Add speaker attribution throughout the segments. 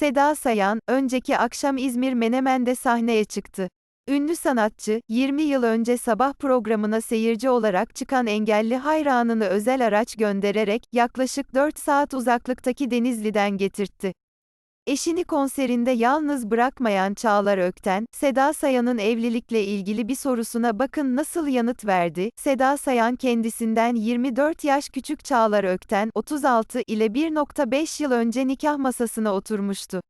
Speaker 1: Seda Sayan, önceki akşam İzmir Menemen'de sahneye çıktı. Ünlü sanatçı, 20 yıl önce sabah programına seyirci olarak çıkan engelli hayranını özel araç göndererek, yaklaşık 4 saat uzaklıktaki Denizli'den getirtti. Eşini konserinde yalnız bırakmayan Çağlar Ökten, Seda Sayan'ın evlilikle ilgili bir sorusuna bakın nasıl yanıt verdi. Seda Sayan kendisinden 24 yaş küçük Çağlar Ökten, 36 ile 1.5 yıl önce nikah masasına oturmuştu.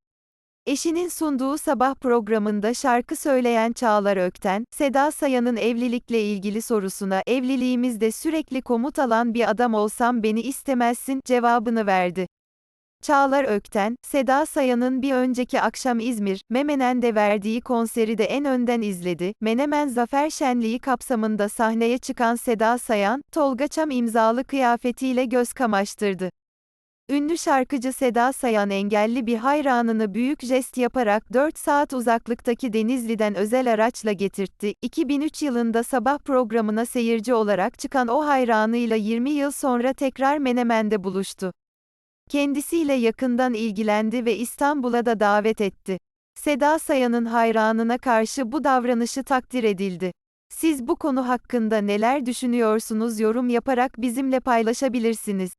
Speaker 1: Eşinin sunduğu sabah programında şarkı söyleyen Çağlar Ökten, Seda Sayan'ın evlilikle ilgili sorusuna evliliğimizde sürekli komut alan bir adam olsam beni istemezsin cevabını verdi. Çağlar Ökten, Seda Sayan'ın bir önceki akşam İzmir, Memenen'de verdiği konseri de en önden izledi. Menemen Zafer Şenliği kapsamında sahneye çıkan Seda Sayan, Tolga Çam imzalı kıyafetiyle göz kamaştırdı. Ünlü şarkıcı Seda Sayan engelli bir hayranını büyük jest yaparak 4 saat uzaklıktaki Denizli'den özel araçla getirtti. 2003 yılında sabah programına seyirci olarak çıkan o hayranıyla 20 yıl sonra tekrar Menemen'de buluştu. Kendisiyle yakından ilgilendi ve İstanbul'a da davet etti. Seda Sayan'ın hayranına karşı bu davranışı takdir edildi. Siz bu konu hakkında neler düşünüyorsunuz yorum yaparak bizimle paylaşabilirsiniz.